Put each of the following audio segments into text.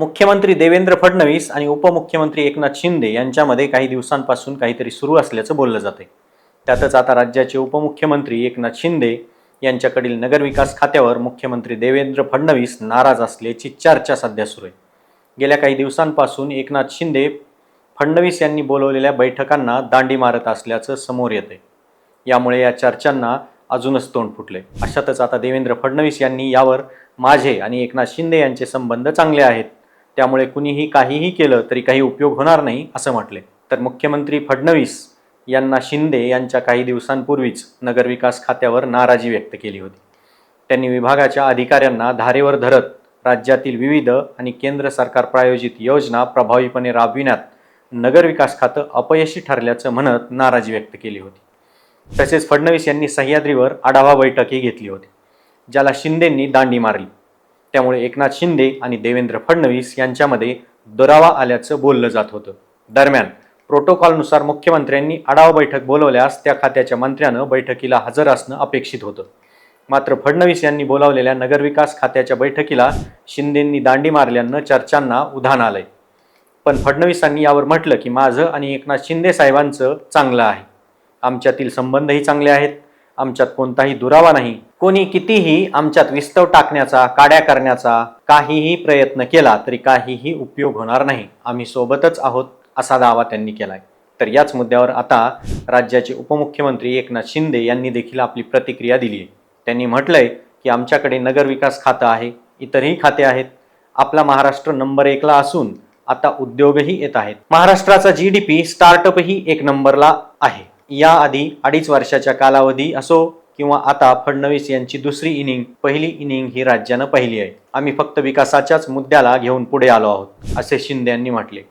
मुख्यमंत्री देवेंद्र फडणवीस आणि उपमुख्यमंत्री एकनाथ शिंदे यांच्यामध्ये काही दिवसांपासून काहीतरी सुरू असल्याचं बोललं जाते त्यातच आता राज्याचे उपमुख्यमंत्री एकनाथ शिंदे यांच्याकडील नगरविकास खात्यावर मुख्यमंत्री देवेंद्र फडणवीस नाराज असल्याची चर्चा सध्या सुरू आहे. गेल्या काही दिवसांपासून एकनाथ शिंदे फडणवीस यांनी बोलवलेल्या बैठकांना दांडी मारत असल्याचं समोर येते यामुळे या चर्चांना अजूनच तोंड फुटले अशातच आता देवेंद्र फडणवीस यांनी यावर माझे आणि एकनाथ शिंदे यांचे संबंध चांगले आहेत. त्यामुळे कुणीही काहीही केलं तरी काही उपयोग होणार नाही असं म्हटले. तर मुख्यमंत्री फडणवीस यांना शिंदे यांच्या काही दिवसांपूर्वीच नगरविकास खात्यावर नाराजी व्यक्त केली होती. त्यांनी विभागाच्या अधिकाऱ्यांना धारेवर धरत राज्यातील विविध आणि केंद्र सरकार प्रायोजित योजना प्रभावीपणे राबविण्यात नगरविकास खातं अपयशी ठरल्याचं म्हणत नाराजी व्यक्त केली होती. तसेच फडणवीस यांनी सह्याद्रीवर आढावा बैठकही घेतली होती ज्याला शिंदेंनी दांडी मारली. त्यामुळे एकनाथ शिंदे आणि देवेंद्र फडणवीस यांच्यामध्ये दुरावा आल्याचं बोललं जात होतं. दरम्यान प्रोटोकॉलनुसार मुख्यमंत्र्यांनी आढावा बैठक बोलवल्यास त्या खात्याच्या मंत्र्यानं बैठकीला हजर असणं अपेक्षित होतं. मात्र फडणवीस यांनी बोलावलेल्या नगरविकास खात्याच्या बैठकीला शिंदेंनी दांडी मारल्यानं चर्चांना उधाण आलंय. पण फडणवीसांनी यावर म्हटलं की माझं आणि एकनाथ शिंदे साहेबांचं चांगलं आहे. आमच्यातील संबंधही चांगले आहेत. आमच्यात कोणताही दुरावा नाही. कोणी कितीही आमच्यात विस्तव टाकण्याचा काड्या करण्याचा काहीही प्रयत्न केला तरी काहीही उपयोग होणार नाही. आम्ही सोबतच आहोत असा दावा त्यांनी केलाय. तर याच मुद्द्यावर आता राज्याचे उपमुख्यमंत्री एकनाथ शिंदे यांनी देखील आपली प्रतिक्रिया दिली आहे. त्यांनी म्हटलंय की आमच्याकडे नगरविकास खातं आहे इतरही खाते आहेत. आपला महाराष्ट्र नंबर एकला असून आता उद्योगही येत आहेत. महाराष्ट्राचा जी डी पी स्टार्टअपही एक नंबरला आहे. याआधी अडीच वर्षाच्या कालावधी असो किंवा आता फडणवीस यांची दुसरी इनिंग पहिली इनिंग ही राज्यानं पाहिली आहे. आम्ही फक्त विकासाच्याच मुद्द्याला घेऊन पुढे आलो आहोत असे शिंदे यांनी म्हटले.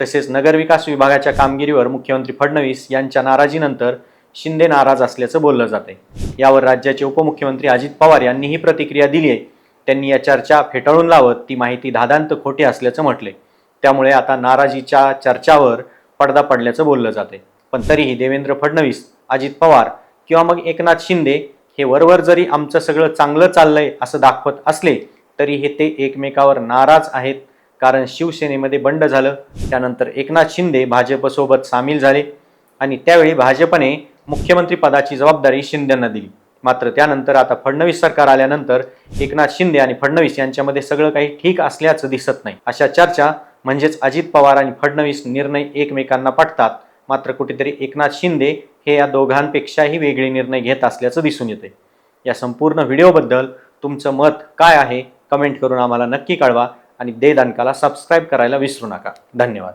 तसेच नगरविकास विभागाच्या कामगिरीवर मुख्यमंत्री फडणवीस यांच्या नाराजीनंतर शिंदे नाराज असल्याचं बोललं जाते यावर राज्याचे उपमुख्यमंत्री अजित पवार यांनी ही प्रतिक्रिया दिली आहे त्यांनी या चर्चा फेटाळून लावत ती माहिती धादांत खोटी असल्याचं म्हटले त्यामुळे आता नाराजीच्या चर्चावर पडदा पडल्याचं बोललं जाते पण तरीही देवेंद्र फडणवीस अजित पवार किंवा मग एकनाथ शिंदे हे वरवर जरी आमचं सगळं चांगलं चाललंय असं दाखवत असले तरी हे ते एकमेकावर नाराज आहेत. कारण शिवसेनेमध्ये बंड झालं त्यानंतर एकनाथ शिंदे भाजपसोबत सामील झाले आणि त्यावेळी भाजपने मुख्यमंत्री पदाची जबाबदारी शिंदेंना दिली. मात्र त्यानंतर आता फडणवीस सरकार आल्यानंतर एकनाथ शिंदे आणि फडणवीस यांच्यामध्ये सगळं काही ठीक असल्याचं दिसत नाही. अशा चर्चा म्हणजेच अजित पवार आणि फडणवीस निर्णय एकमेकांना पटतात. मात्र कुठेतरी एकनाथ शिंदे हे या दोघांपेक्षाही वेगळे निर्णय घेत असल्याचं दिसून येते या संपूर्ण व्हिडिओबद्दल तुमचं मत काय आहे कमेंट करून आम्हाला नक्की कळवा आणि दे सबस्क्राईब करायला विसरू नका. धन्यवाद.